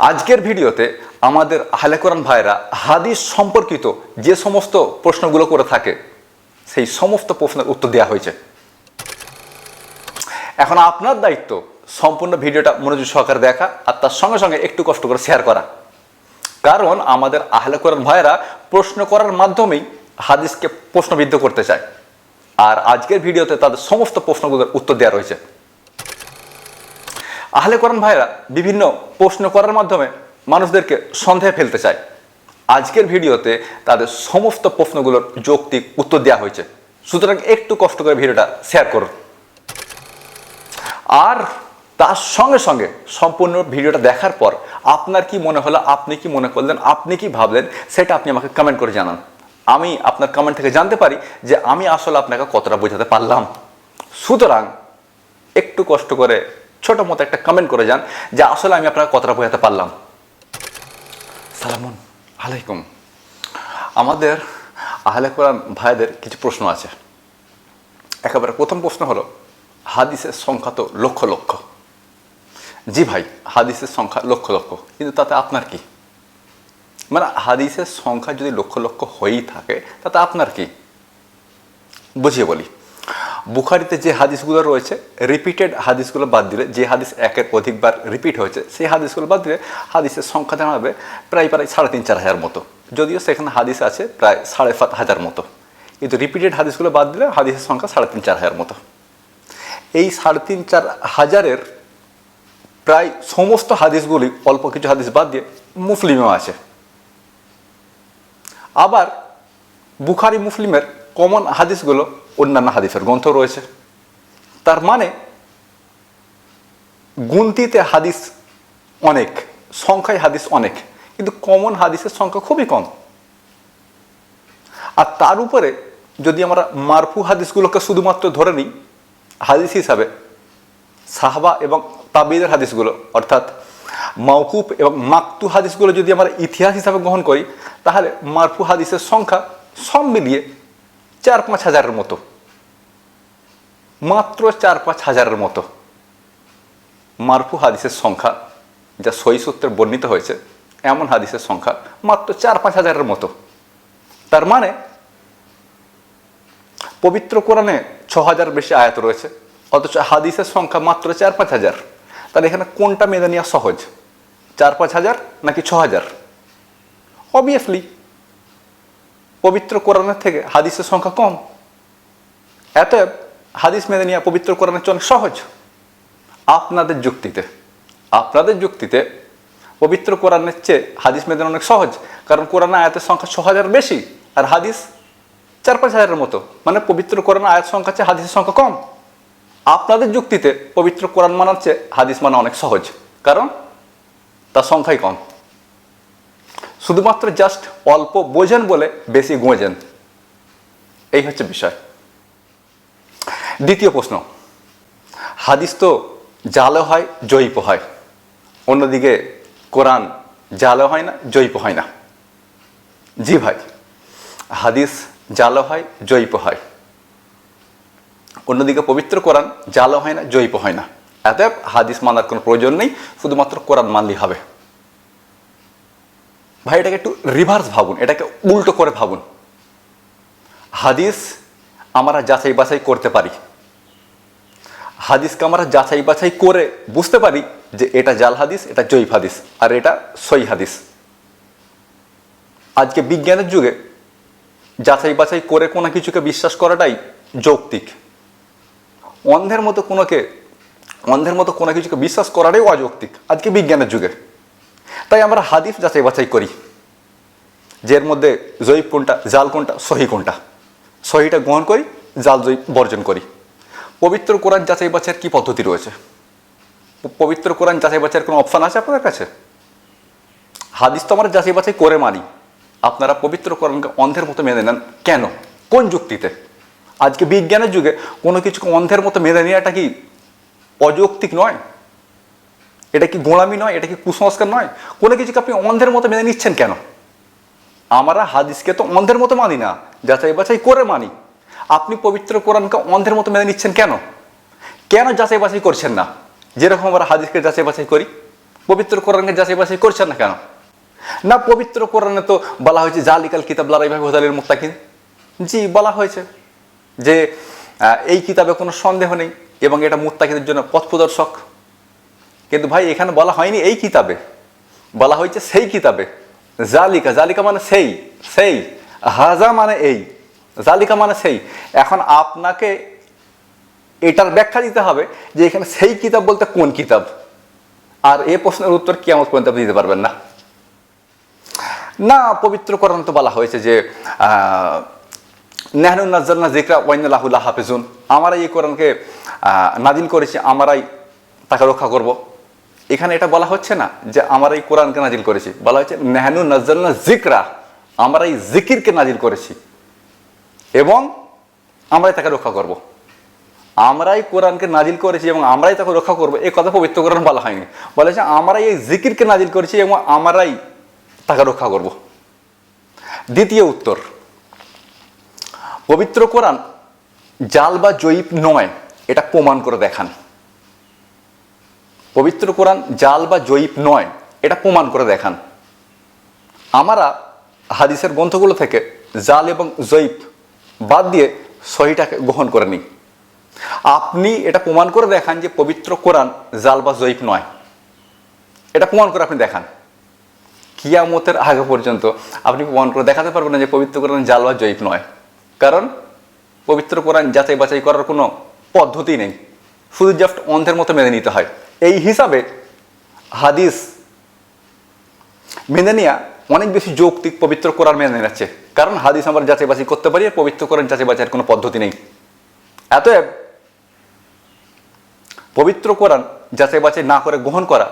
আজকের ভিডিওতে আমাদের আহলে কোরআন ভাইরা হাদিস সম্পর্কিত যে সমস্ত প্রশ্নগুলো করে থাকে, সেই সমস্ত প্রশ্নের উত্তর দেওয়া হয়েছে। এখন আপনার দায়িত্ব সম্পূর্ণ ভিডিওটা মনোযোগ সহকারে দেখা আর তার সঙ্গে সঙ্গে একটু কষ্ট করে শেয়ার করা। কারণ আমাদের আহলে কোরআন ভাইরা প্রশ্ন করার মাধ্যমেই হাদিসকে প্রশ্নবিদ্ধ করতে চায়। আর আজকের ভিডিওতে তাদের সমস্ত প্রশ্নগুলোর উত্তর দেওয়া রয়েছে। আহলে কোরআন ভাইরা বিভিন্ন প্রশ্ন করার মাধ্যমে মানুষদেরকে সন্দেহে ফেলতে চায়। আজকের ভিডিওতে তাদের সমস্ত প্রশ্নগুলোর যৌক্তিক উত্তর দেওয়া হয়েছে। সুতরাং একটু কষ্ট করে ভিডিওটা শেয়ার করুন। আর তার সঙ্গে সঙ্গে সম্পূর্ণ ভিডিওটা দেখার পর আপনার কি মনে হলো, আপনি কি মনে করলেন, আপনি কি ভাবলেন, সেটা আপনি আমাকে কমেন্ট করে জানান। আমি আপনার কমেন্ট থেকে জানতে পারি যে আমি আসলে আপনাকে কতটা বোঝাতে পারলাম। সুতরাং একটু কষ্ট করে ছোট মতো একটা কমেন্ট করে যান, যে আসলে আমি আপনাকে কথাটা বোঝাতে পারলাম। সালামুন আলাইকুম। আমাদের আহলে কোরআন ভাইদের কিছু প্রশ্ন আছে। একেবারে প্রথম প্রশ্ন হলো, হাদিসের সংখ্যা তো লক্ষ লক্ষ। জি ভাই, হাদিসের সংখ্যা লক্ষ লক্ষ, কিন্তু তাতে আপনার কি? মানে হাদিসের সংখ্যা যদি লক্ষ লক্ষ হয়েই থাকে, তাতে আপনার কি? বুঝিয়ে বলি। বুখারিতে যে হাদিসগুলো রয়েছে রিপিটেড হাদিসগুলো বাদ দিলে, যে হাদিস একের অধিকবার রিপিট হয়েছে, সেই হাদিসগুলো বাদ দিলে হাদিসের সংখ্যা জানাবে প্রায় প্রায় সাড়ে তিন, চার হাজার মতো। যদিও সেখানে হাদিস আছে প্রায় সাড়ে সাত হাজার মতো। কিন্তু রিপিটেড হাদিসগুলো বাদ দিলে হাদিসের সংখ্যা সাড়ে তিন, চার হাজার মতো। এই সাড়ে তিন, চার হাজারের প্রায় সমস্ত হাদিসগুলি, অল্প কিছু হাদিস বাদ দিয়ে মুসলিমেও আছে। আবার বুখারি, মুসলিমের কমন হাদিসগুলো অন্যান্য হাদিসের গ্রন্থ রয়েছে। তার মানে গুনতিতে হাদিস অনেক, সংখ্যায় হাদিস অনেক, কিন্তু কমন হাদিসের সংখ্যা খুবই কম। আর তার উপরে যদি আমরা মারফু হাদিসগুলোকে শুধুমাত্র ধরে নিই, হাদিস হিসাবে, সাহবা এবং তাবিদের হাদিসগুলো, অর্থাৎ মৌকুফ এবং মাকতু হাদিসগুলো যদি আমরা ইতিহাস হিসাবে গ্রহণ করি, তাহলে মারফু হাদিসের সংখ্যা সব মিলিয়ে চার পাঁচ হাজারের মতো। মাত্র চার পাঁচ হাজারের মতো। মারফু হাদিসের সংখ্যা যা সই সূত্রে বর্ণিত হয়েছে, এমন হাদিসের সংখ্যা মাত্র চার পাঁচ হাজারের মতো। তার মানে পবিত্র কোরআনে ছ হাজার বেশি আয়াত রয়েছে, অথচ হাদিসের সংখ্যা মাত্র চার পাঁচ হাজার। তাহলে এখানে কোনটা নেওয়া সহজ? চার পাঁচ হাজার নাকি ছ হাজার অবভিয়াসলি পবিত্র কোরআনের থেকে হাদিসের সংখ্যা কম। এত হাদিস মেনে নেওয়া পবিত্র কোরআনের অনেক সহজ। আপনাদের যুক্তিতে আপনাদের যুক্তিতে পবিত্র কোরআনের চেয়ে হাদিস মেনে অনেক সহজ। কারণ কোরআন আয়াতের সংখ্যা ছ হাজার বেশি আর হাদিস চার পাঁচ হাজারের মতো। মানে পবিত্র কোরআন আয়াত সংখ্যা চেয়ে হাদিসের সংখ্যা কম। আপনাদের যুক্তিতে পবিত্র কোরআন মানার চেয়ে হাদিস মানা অনেক সহজ। কারণ তার সংখ্যাই কম। শুধুমাত্র জাস্ট অল্প বোঝেন বলে বেশি গোঁজেন। এই হচ্ছে বিষয়। দ্বিতীয় প্রশ্ন, হাদিস তো জালে হয়, জৈব হয়। অন্যদিকে কোরআন জালে হয় না, জৈব হয় না। জি ভাই, হাদিস জালো হয়, জৈব হয়। অন্যদিকে পবিত্র কোরআন জালো হয় না, জৈব হয় না। এতএব হাদিস মানার কোনো প্রয়োজন নেই, শুধুমাত্র কোরআন মানলেই হবে। ভাই, এটাকে একটু রিভার্স ভাবুন, এটাকে উল্টো করে ভাবুন। হাদিস আমরা যাচাই বাছাই করতে পারি। হাদিসকে আমরা যাচাই বাছাই করে বুঝতে পারি যে এটা জাল হাদিস, এটা জৈব হাদিস, আর এটা সই হাদিস। আজকে বিজ্ঞানের যুগে যাচাই বাছাই করে কোনো কিছুকে বিশ্বাস করাটাই যৌক্তিক। অন্ধের মতো কোনোকে, অন্ধের মতো কোনো কিছুকে বিশ্বাস করাটাই অযৌক্তিক, আজকে বিজ্ঞানের যুগে তাই আমরা হাদিস যাচাই বাছাই করি, যে মধ্যে জৈব কোনটা, জাল কোনটা, সহি কোনটা। সহিটা গ্রহণ করি, জাল জৈব বর্জন করি। পবিত্র কোরআন যাচাই বাছাইয়ের কী পদ্ধতি রয়েছে? পবিত্র কোরআন যাচাই বাছাইয়ের কোনো অপশান আছে আপনাদের কাছে? হাদিস তো আমরা যাচাই বাছাই করে মানি। আপনারা পবিত্র কোরআনকে অন্ধের মতো মেনে নেন। কেন? কোন যুক্তিতে? আজকে বিজ্ঞানের যুগে কোনো কিছুকে অন্ধের মতো মেনে নেওয়াটা কি অযৌক্তিক নয়? এটা কি গোলামি নয়? এটা কি কুসংস্কার নয়? কোনো কিছুকে আপনি অন্ধের মতো মেনে নিচ্ছেন কেন? আমরা হাদিসকে তো অন্ধের মতো মানি না, যাচাই বাছাই করে মানি। আপনি পবিত্র কোরআনকে অন্ধের মতো মেনে নিচ্ছেন কেন? কেন যাচাই বাছাই করছেন না? যেরকম আমরা হাদিসকে যাচাই বাছাই করি, পবিত্র কোরআনকে যাচাই বাছাই করছেন না কেন? না, পবিত্র কোরআনে তো বলা হয়েছে, জালিকাল কিতাব লারাই ভাই হোদালির মুক্তাকিন জি, বলা হয়েছে যে এই কিতাবে কোনো সন্দেহ নেই এবং এটা মুত্তাকিদের জন্য পথ প্রদর্শক কিন্তু ভাই এখানে বলা হয়নি এই কিতাবে। বলা হয়েছে সেই কিতাবে। জালিকা জালিকা মানে সেই সেই। হাজা মানে এই জালিকা মানে সেই। এখন আপনাকে এটার ব্যাখ্যা দিতে হবে যে এখানে সেই কিতাব বলতে কোন কিতাব? আর এ প্রশ্নের উত্তর কি আমার পর্যন্ত দিতে পারবেন না। না পবিত্র কোরআন তো বলা হয়েছে যে আহ, নেহনুন নাজ্জালনা জিকরা ওয়াইনাল্লাহুল্লাহ হাফিজুন। আমারাই এই কোরআনকে নাজিল করেছি আমরাই তাকে রক্ষা করব। এখানে এটা বলা হচ্ছে না যে আমরা এই কোরআনকে নাজিল করেছি। বলা হচ্ছে, নেহানু নাজ্জালনা জিকরা আমরা এই জিকিরকে নাজিল করেছি এবং আমরাই তাকে রক্ষা করব। আমরাই কোরআনকে নাজিল করেছি এবং আমরাই তাকে রক্ষা করব। এই কথা পবিত্র কোরআন বলা হয়নি। বলা হয়েছে আমরাই এই জিকিরকে নাজিল করেছি এবং আমরাই তাকে রক্ষা করব। দ্বিতীয় উত্তর, পবিত্র কোরআন জাল বা জয়ীব নয়, এটা প্রমাণ করে দেখান। পবিত্র কোরআন জাল বা জয়ীব নয়, এটা প্রমাণ করে দেখান। আমরা হাদিসের গ্রন্থগুলো থেকে জাল এবং জয়ীব বাদ দিয়ে সহিটাকে গ্রহণ করে নিই। আপনি এটা প্রমাণ করে দেখান যে পবিত্র কোরআন জাল বা জয়ীব নয়। এটা প্রমাণ করে আপনি দেখান। কিয়ামতের আগে পর্যন্ত আপনি প্রমাণ করে দেখাতে পারবেন না যে পবিত্র কোরআন জাল বা জয়ীব নয়। কারণ পবিত্র কোরআন যাচাই বাছাই করার কোনো পদ্ধতি নেই। শুধু জাস্ট অন্ধের মতো মেনে নিতে হয়। এই হিসাবে হাদিস মেনে নেওয়া অনেক বেশি যৌক্তিক পবিত্র কোরআন মেনে নিচ্ছে কারণ হাদিস আমরা যাচাই বাছাই করতে পারি, আর পবিত্র কোরআন যাচাই বাছাইয়ের কোনো পদ্ধতি নেই। এতএব পবিত্র কোরআন যাচাই বাছাই না করে গ্রহণ করা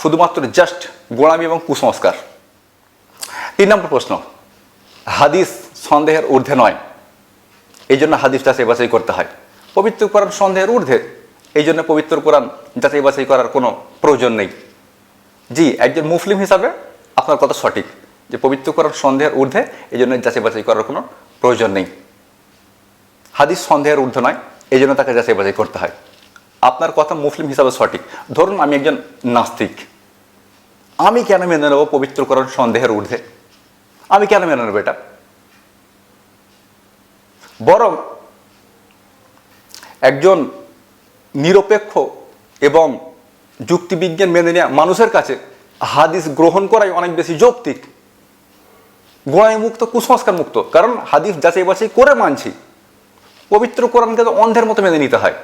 শুধুমাত্র জাস্ট গোড়ামি এবং কুসংস্কার। তিন নম্বর প্রশ্ন, হাদিস সন্দেহের ঊর্ধ্বে নয়। এই জন্য হাদিস যাচাই বাছাই করতে হয়। পবিত্র কোরআন সন্দেহের ঊর্ধ্বে এই জন্য পবিত্র কোরআন যাচাই বাছাই করার কোনো প্রয়োজন নেই। জি, একজন মুসলিম হিসাবে আপনার কথা সঠিক যে পবিত্র কোরআন সন্দেহের ঊর্ধ্বে এই জন্য যাচাই বাছাই করার কোনো প্রয়োজন নেই। হাদিস সন্দেহের ঊর্ধ্ব নয় এই জন্য তাকে যাচাই বাছাই করতে হয়। আপনার কথা মুসলিম হিসাবে সঠিক। ধরুন আমি একজন নাস্তিক। আমি কেন মেনে নেব পবিত্র কোরআন সন্দেহের ঊর্ধ্বে? আমি কেন মেনে নেব এটা? বরং একজন নিরপেক্ষ এবং যুক্তিবিজ্ঞান মেনে নেওয়া মানুষের কাছে হাদিস গ্রহণ করাই অনেক বেশি যৌক্তিক। গোড়ায় মুক্ত কুসংস্কার মুক্ত কারণ হাদিস যাচাই বাছাই করে মানছি। পবিত্র কোরআনকে তো অন্ধের মতো মেনে নিতে হয়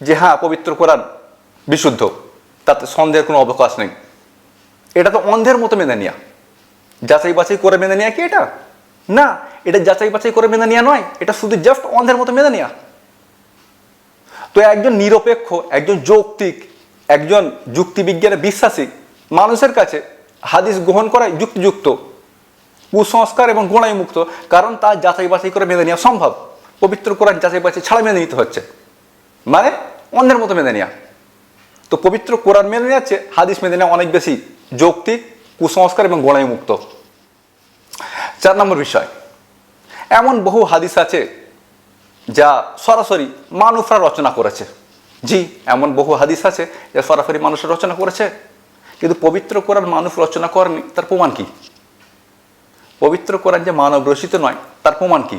যে হ্যাঁ পবিত্র কোরআন বিশুদ্ধ, তাতে সন্দেহের কোনো অবকাশ নেই। এটা তো অন্ধের মতো মেনে নেওয়া যাচাই বাছাই করে মেনে নেওয়া কি এটা? না, এটা যাচাই বাছাই করে মেনে নেওয়া নয়। এটা শুধু জাস্ট অন্ধের মতো মেনে নেওয়া তো একজন নিরপেক্ষ, একজন যৌক্তিক, একজন যুক্তিবিজ্ঞানে বিশ্বাসী মানুষের কাছে হাদিস গ্রহণ করাই যুক্তিযুক্ত, কুসংস্কার এবং গোড়াই মুক্ত, কারণ তা যাচাই বাছাই করে মেনে নেওয়া সম্ভব। পবিত্র কোরআন যাচাই বাছাই ছাড়া মেনে নিতে হচ্ছে। মানে অন্যের মতো মেনে নেওয়া তো পবিত্র কোরআন মেনে নেওয়াচ্ছে হাদিস মেনে নেওয়া অনেক বেশি যৌক্তিক, কুসংস্কার এবং গোড়াই মুক্ত। চার নম্বর বিষয়। এমন বহু হাদিস আছে যা সরাসরি মানুষরা রচনা করেছে। জি, এমন বহু হাদিস আছে যা সরাসরি মানুষরা রচনা করেছে। কিন্তু পবিত্র কোরআন মানুষ রচনা করেনি, তার প্রমাণ কি? পবিত্র কোরআন যে মানব রচিত নয়, তার প্রমাণ কি?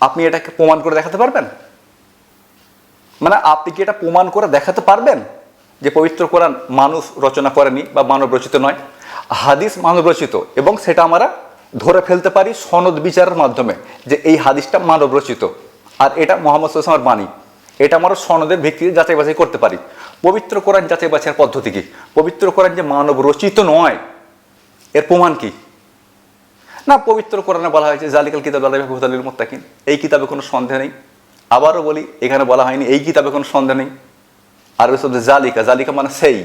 আপনি এটাকে প্রমাণ করে দেখাতে পারবেন? মানে আপনি কি এটা প্রমাণ করে দেখাতে পারবেন যে পবিত্র কোরআন মানুষ রচনা করেনি বা মানব রচিত নয়? হাদিস মানব রচিত এবং সেটা আমরা ধরে ফেলতে পারি সনদ বিচারের মাধ্যমে যে এই হাদিসটা মানব রচিত। আর এটা মোহাম্মদ সাল্লামের বাণী। এটা আমরা সনদের ভিত্তিতে যাচাই বাছাই করতে পারি। পবিত্র কোরআন যাচাই বাছাইয়ের পদ্ধতি কি? পবিত্র কোরআন যে মানব রচিত নয়, এর প্রমাণ কি? না, পবিত্র কোরআনে বলা হয়েছে জালিকাল কিতাব আল্লাহ মোত্তাকিন। এই কিতাবে কোনো সন্দেহ নেই। আবারও বলি, এখানে বলা হয়নি, এই কিতাবে কোনো সন্দেহ নেই। আরবি শব্দ জালিকা জালিকা মানে সেই।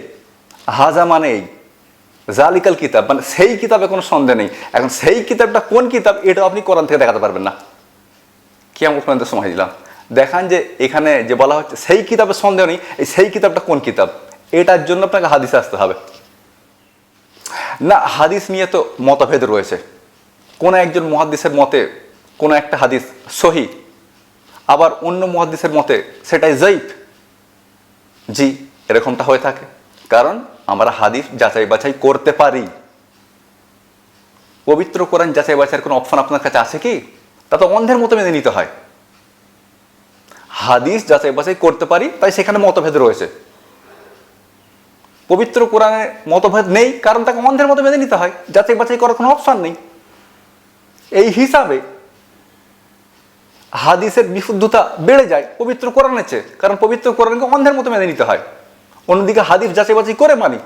হাজা মানে এই। জালিকাল কিতাব মানে সেই কিতাবে কোনো সন্দেহ নেই। এখন সেই কিতাবটা কোন কিতাব, এটা আপনি কোরআন থেকে দেখাতে পারবেন না। কি আমি পর্যন্ত সময় দিলাম। দেখান যে এখানে যে বলা হচ্ছে সেই কিতাবের সন্দেহ নেই, এই সেই কিতাবটা কোন কিতাব? এটার জন্য আপনাকে হাদিস আসতে হবে। না, হাদিস নিয়ে তো মতভেদ রয়েছে। কোনো একজন মহাদিসের মতে কোনো একটা হাদিস সহি, আবার অন্য মহাদিসের মতে সেটাই জৈফ জি, এরকমটা হয়ে থাকে। কারণ আমরা হাদিস যাচাই বাছাই করতে পারি। পবিত্র কোরআন যাচাই বাছাইয়ের কোনো অপশন আপনার কাছে আছে কি? তা তো অন্ধের মতো মেনে নিতে হয়। হাদিস যাচাই বাছাই করতে পারি, তাই সেখানে মতভেদ রয়েছে। পবিত্র কোরআনে মতভেদ নেই, কারণ তাকে অন্ধের মতো মেনে নিতে হয়। যাচাই বাছাই করার কোনো অপশন নেই। এই হিসাবে হাদিসের বিশুদ্ধতা বেড়ে যায় পবিত্র কোরআনের চেয়ে, কারণ পবিত্র কোরআনকে অন্ধের মতো মেনে নিতে হয়। অন্যদিকে হাদিস যাচাই বাছাই করে মানি।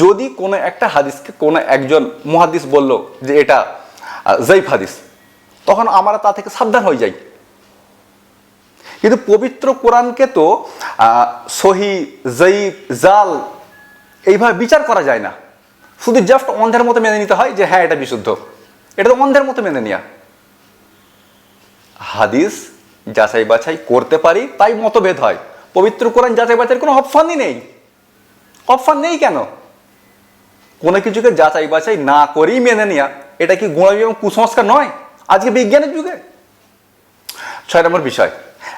যদি কোনো একটা হাদিসকে কোনো একজন মহাদিস বলল যে এটা জৈফ হাদিস তখন আমরা তা থেকে সাবধান হয়ে যাই। কিন্তু পবিত্র কোরআনকে তো সহি, জয়ীফ, জাল এইভাবে বিচার করা যায় না। শুধু জাস্ট অন্ধের মতো মেনে নিতে হয় যে হ্যাঁ এটা বিশুদ্ধ। এটা তো অন্ধের মতো মেনে নেওয়া হাদিস যাচাই বাছাই করতে পারি, তাই মতভেদ হয়। পবিত্র কোরআন যাচাই বাছাইয়ের কোনো অপশানই নেই। অপশান নেই কেন? কোনো কিছুকে যাচাই বাছাই না করেই মেনে নেওয়া এটা কি গোড়ামি এবং কুসংস্কার নয়? আজকে বিজ্ঞানের যুগে। ছয় নম্বর বিষয়।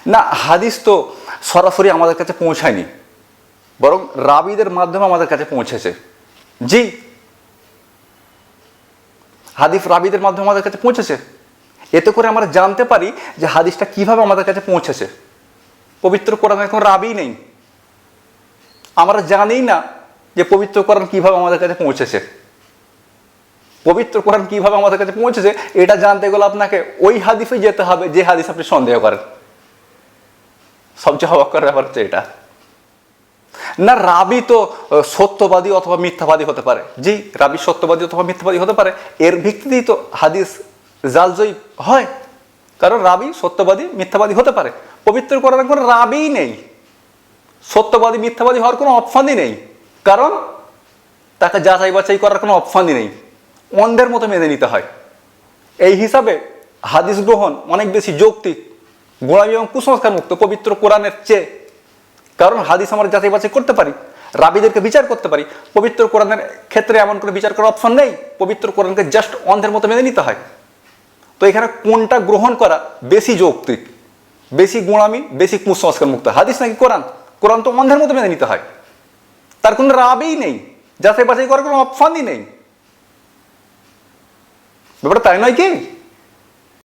না, হাদিস তো সরাসরি আমাদের কাছে পৌঁছায়নি, বরং রাবিদের মাধ্যমে আমাদের কাছে পৌঁছেছে। জি। হাদিস রাবিদের মাধ্যমে আমাদের কাছে পৌঁছেছে। এতে করে আমরা জানতে পারি যে হাদিসটা কীভাবে আমাদের কাছে পৌঁছেছে। পবিত্র কোরআনের কোনো রাবি নেই। আমরা জানি না যে পবিত্র কোরআন কীভাবে আমাদের কাছে পৌঁছেছে। পবিত্র কোরআন কীভাবে আমাদের কাছে পৌঁছেছে, এটা জানতে গেলে আপনাকে ওই হাদিসে যেতে হবে যে হাদিস আপনি সন্দেহ করেন। সবচেয়ে অবাক ব্যাপার হচ্ছে এটা। না, রাবি তো সত্যবাদী অথবা মিথ্যাবাদী হতে পারে। জি, রাবি সত্যবাদী অথবা মিথ্যাবাদী হতে পারে। এর ভিত্তিতেই তো হাদিস জালজয়ী হয়। কারণ রাবি সত্যবাদী, মিথ্যাবাদী হতে পারে। পবিত্র কোরআনে কোনো রাবিই নেই। সত্যবাদী, মিথ্যাবাদী হওয়ার কোনো অপশানই নেই। কারণ তাকে যাচাই বাছাই করার কোনো অপশানই নেই। অন্ধের মতো মেনে নিতে হয়। এই হিসাবে হাদিস গ্রহণ অনেক বেশি যৌক্তিক গোড়ামি এবং কুসংস্কার মুক্ত, পবিত্র কোরআনের চেয়ে। কারণ হাদিস আমরা যাচাই বাছাই করতে পারি, রাবিদেরকে বিচার করতে পারি। পবিত্র কোরআনের ক্ষেত্রে এমন করে বিচার করার অপশন নেই, পবিত্র কোরআনকে জাস্ট অন্ধের মতো মেনে নিতে হয়। তো এখানে কোনটা গ্রহণ করা বেশি যৌক্তিক? বেশি গোড়ামি বেশি কুসংস্কার মুক্ত? হাদিস নাকি কোরআন? কোরআন তো অন্ধের মতো মেনে নিতে হয়। তার কোনো রাবেই নেই, যাচাই বাছাই করার কোনো অপশনই নেই। ব্যাপারটা তাই নয় কি